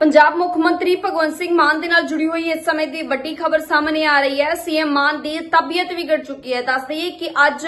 ਪੰਜਾਬ ਮੁੱਖ ਮੰਤਰੀ ਭਗਵੰਤ ਸਿੰਘ ਮਾਨ ਦੇ ਨਾਲ ਜੁੜੀ ਹੋਈ ਇਸ ਸਮੇਂ ਦੀ ਵੱਡੀ ਖਬਰ ਸਾਹਮਣੇ ਆ ਰਹੀ ਹੈ। ਸੀਐਮ ਮਾਨ ਦੀ ਤਬੀਅਤ ਵਿਗੜ ਚੁੱਕੀ ਹੈ। ਦੱਸ ਦਈਏ ਕਿ ਅੱਜ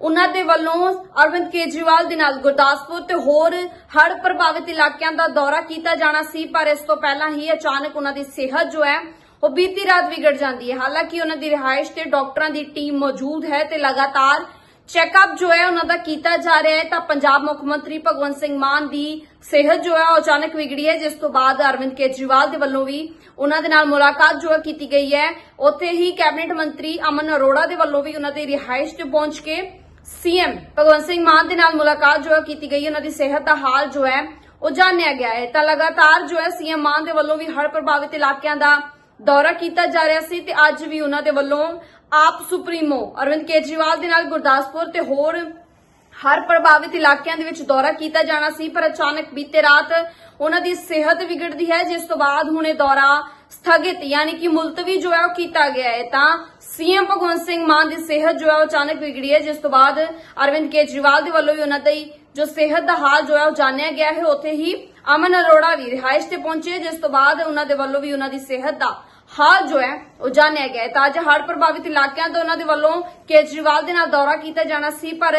ਉਹਨਾਂ ਦੇ ਵੱਲੋਂ ਅਰਵਿੰਦ ਕੇਜਰੀਵਾਲ ਦੇ ਨਾਲ ਗੁਰਦਾਸਪੁਰ ਤੇ ਹੋਰ ਹੜ੍ਹ ਪ੍ਰਭਾਵਿਤ ਇਲਾਕਿਆਂ ਦਾ ਦੌਰਾ ਕੀਤਾ ਜਾਣਾ ਸੀ, ਪਰ ਇਸ ਤੋਂ ਪਹਿਲਾਂ ਹੀ ਅਚਾਨਕ ਉਹਨਾਂ ਦੀ ਸਿਹਤ ਜੋ ਹੈ, ਉਹ ਬੀਤੀ ਰਾਤ ਵਿਗੜ ਜਾਂਦੀ ਹੈ। ਹਾਲਾਂਕਿ ਉਹਨਾਂ ਦੀ ਰਿਹਾਇਸ਼ ਤੇ ਡਾਕਟਰਾਂ ਦੀ ਟੀਮ ਮੌਜੂਦ ਹੈ ਤੇ ਲਗਾਤਾਰ ਚੈੱਕਅਪ ਜੋ ਹੈ ਉਹਨਾਂ ਦਾ ਕੀਤਾ ਜਾ ਰਿਹਾ ਹੈ ਤਾਂ ਪੰਜਾਬ ਮੁੱਖ ਮੰਤਰੀ ਭਗਵੰਤ ਸਿੰਘ ਮਾਨ ਦੀ ਸਿਹਤ ਜੋ ਹੈ ਉਹ ਅਚਾਨਕ ਵਿਗੜੀ ਹੈ, ਜਿਸ ਤੋਂ ਬਾਅਦ ਅਰਵਿੰਦ ਕੇਜਰੀਵਾਲ ਦੇ ਵੱਲੋਂ ਵੀ ਉਹਨਾਂ ਦੇ ਨਾਲ ਮੁਲਾਕਾਤ ਜੋ ਹੈ ਕੀਤੀ ਗਈ ਹੈ। ਉੱਥੇ ਹੀ ਕੈਬਨਿਟ ਮੰਤਰੀ ਅਮਨ ਅਰੋੜਾ ਦੇ ਵੱਲੋਂ ਵੀ ਉਹਨਾਂ ਦੀ ਰਿਹਾਇਸ਼ ਤੇ ਪਹੁੰਚ ਕੇ ਸੀਐਮ ਭਗਵੰਤ ਸਿੰਘ ਮਾਨ ਦੇ ਨਾਲ ਮੁਲਾਕਾਤ ਜੋ ਹੈ ਕੀਤੀ ਗਈ ਉਹਨਾਂ ਦੀ ਸਿਹਤ ਦਾ ਹਾਲ ਜੋ ਹੈ ਉਹ ਜਾਣਿਆ ਗਿਆ ਹੈ। ਤਾਂ ਲਗਾਤਾਰ ਜੋ ਹੈ ਸੀਐਮ ਮਾਨ ਦੇ ਵੱਲੋਂ ਵੀ ਹੜ੍ਹ ਪ੍ਰਭਾਵਿਤ ਇਲਾਕਿਆਂ ਦਾ ਦੌਰਾ ਕੀਤਾ ਜਾ ਰਿਹਾ ਸੀ ਤੇ ਅੱਜ ਵੀ ਉਹਨਾਂ ਦੇ ਵੱਲੋਂ ਆਪ ਸੁਪਰੀਮੋ ਅਰਵਿੰਦ ਕੇਜਰੀਵਾਲ ਦੇ ਨਾਲ ਗੁਰਦਾਸਪੁਰ ਤੇ ਹੋਰ ਹਰ ਪ੍ਰਭਾਵਿਤ ਇਲਾਕਿਆਂ ਦੇ ਵਿੱਚ ਦੌਰਾ ਕੀਤਾ ਜਾਣਾ ਸੀ, ਪਰ ਅਚਾਨਕ ਬੀਤੇ ਰਾਤ ਉਹਨਾਂ ਦੀ ਸਿਹਤ ਵਿਗੜਦੀ ਹੈ, ਜਿਸ ਤੋਂ ਬਾਅਦ ਹੁਣ ਇਹ ਦੌਰਾ ਸਥਗਿਤ, ਯਾਨੀ ਕਿ ਮੁਲਤਵੀ ਜੋ ਹੈ ਉਹ ਕੀਤਾ ਗਿਆ ਹੈ। ਤਾਂ ਸੀਐਮ ਭਗਵੰਤ ਸਿੰਘ ਮਾਨ ਦੀ ਸਿਹਤ ਜੋ ਹੈ ਉਹ ਅਚਾਨਕ ਵਿਗੜੀ ਹੈ, ਜਿਸ ਤੋਂ ਬਾਅਦ ਅਰਵਿੰਦ ਕੇਜਰੀਵਾਲ ਦੇ ਵੱਲੋਂ ਵੀ ਉਹਨਾਂ ਦੀ ਜੋ ਸਿਹਤ ਦਾ ਹਾਲ ਜੋ ਹੈ ਉਹ ਜਾਣਿਆ ਗਿਆ ਹੈ, ਉੱਥੇ ਹੀ ਅਮਨ ਅਰੋੜਾ ਵੀ ਰਿਹਾਇਸ਼ ਤੇ ਪਹੁੰਚੇ, ਜਿਸ ਤੋਂ ਬਾਅਦ ਉਹਨਾਂ ਦੇ ਵੱਲੋਂ ਵੀ ਉਹਨਾਂ ਦੀ ਸਿਹਤ ਦਾ ਹਾਲ ਜੋ ਹੈ, ਉਹ ਜਾਣਿਆ ਗਿਆ ਹੈ। ਤਾਂ ਅੱਜ ਹੜ੍ਹ ਪ੍ਰਭਾਵਿਤ ਇਲਾਕਿਆਂ ਤੋਂ ਉਹਨਾਂ ਦੇ ਵੱਲੋਂ ਕੇਜਰੀਵਾਲ ਦੇ ਨਾਲ ਦੌਰਾ ਕੀਤਾ ਜਾਣਾ ਸੀ, ਪਰ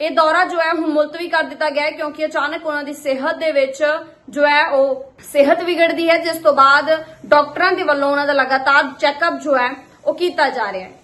ਇਹ ਦੌਰਾ ਜੋ ਹੈ, ਹੁਣ ਮੁਲਤਵੀ ਕਰ ਦਿੱਤਾ ਗਿਆ ਕਿਉਂਕਿ ਅਚਾਨਕ ਉਹਨਾਂ ਦੀ ਸਿਹਤ ਦੇ ਵਿੱਚ ਜੋ ਹੈ, ਉਹ ਸਿਹਤ ਵਿਗੜਦੀ ਹੈ, ਜਿਸ ਤੋਂ ਬਾਅਦ ਡਾਕਟਰਾਂ ਦੇ ਵੱਲੋਂ ਉਹਨਾਂ ਦਾ ਲਗਾਤਾਰ ਚੈੱਕਅਪ ਜੋ ਹੈ, ਉਹ ਕੀਤਾ ਜਾ ਰਿਹਾ ਹੈ।